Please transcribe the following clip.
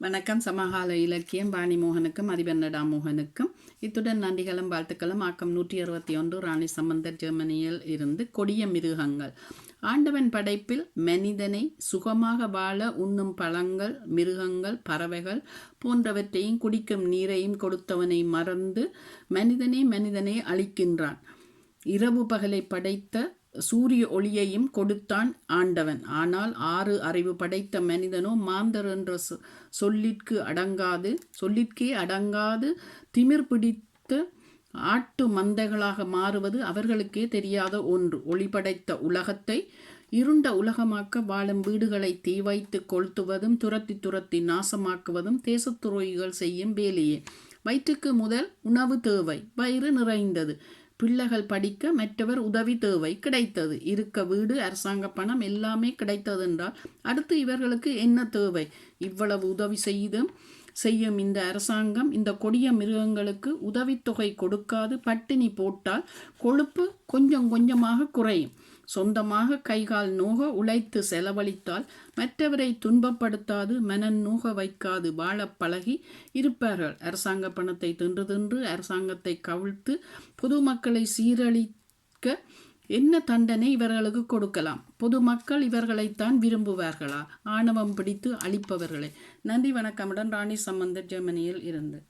வணக்கம். சமகால இலக்கியம் பாணிமோகனுக்கும் மோகனுக்கும் அதிபன்னடா மோகனுக்கும். இத்துடன் நன்றிகளும் வாழ்த்துக்களும். ஆக்கம் நூற்றி அறுபத்தி ஒன்று ராணி சம்பந்தர் ஜெர்மனியில் இருந்து கொடிய மிருகங்கள். ஆண்டவன் படைப்பில் மனிதனை சுகமாக வாழ உண்ணும் பழங்கள் மிருகங்கள் பறவைகள் போன்றவற்றையும் குடிக்கும் நீரையும் கொடுத்தவனை மறந்து மனிதனே மனிதனை அழிக்கின்றான். இரவு பகலை படைத்த சூரிய ஒளியையும் கொடுத்தான் ஆண்டவன். ஆனால் ஆறு அறிவு படைத்த மனிதனோ மாந்தர் என்ற சொ- சொல்லிற்கு அடங்காது சொல்லிற்கே அடங்காது திமிர் பிடித்து ஆட்டு மந்தைகளாக மாறுவது அவர்களுக்கே தெரியாத ஒன்று. ஒளி படைத்த உலகத்தை இருண்ட உலகமாக்க வாழும் வீடுகளை தீ வைத்து கொளுத்துவதும் துரத்தி துரத்தி நாசமாக்குவதும் தேசத்துரோகிகள் செய்யும் வேலையே. வயிற்றுக்கு முதல் உணவு தேவை. வயிறு நிறைந்தது. பிள்ளைகள் படிக்க மற்றவர் உதவி தேவை கிடைத்தது. இருக்க வீடு அரசாங்க பணம் எல்லாமே கிடைத்தது என்றால் அடுத்து இவர்களுக்கு என்ன தேவை? இவ்வளவு உதவி செய்தும் செய்யும் இந்த அரசாங்கம் இந்த கொடிய மிருகங்களுக்கு உதவித்தொகை கொடுக்காது. பட்டினி போட்டால் கொழுப்பு கொஞ்சம் கொஞ்சமாக குறையும். சொந்தமாக கைகால் நோக உழைத்து செலவழித்தால் மற்றவரை துன்பப்படுத்தாது மனன் நோக வைக்காது வாழப் பழகி இருப்பார்கள். அரசாங்க பணத்தை தின்று தின்று அரசாங்கத்தை கவிழ்த்து பொதுமக்களை சீரழிக்க என்ன தண்டனை இவர்களுக்கு கொடுக்கலாம்? பொதுமக்கள் இவர்களைத்தான் விரும்புவார்களா? ஆணவம் பிடித்து அழிப்பவர்களை. நன்றி வணக்கமுடன் ராணி சம்பந்தர் ஜெர்மனியில் இருந்து.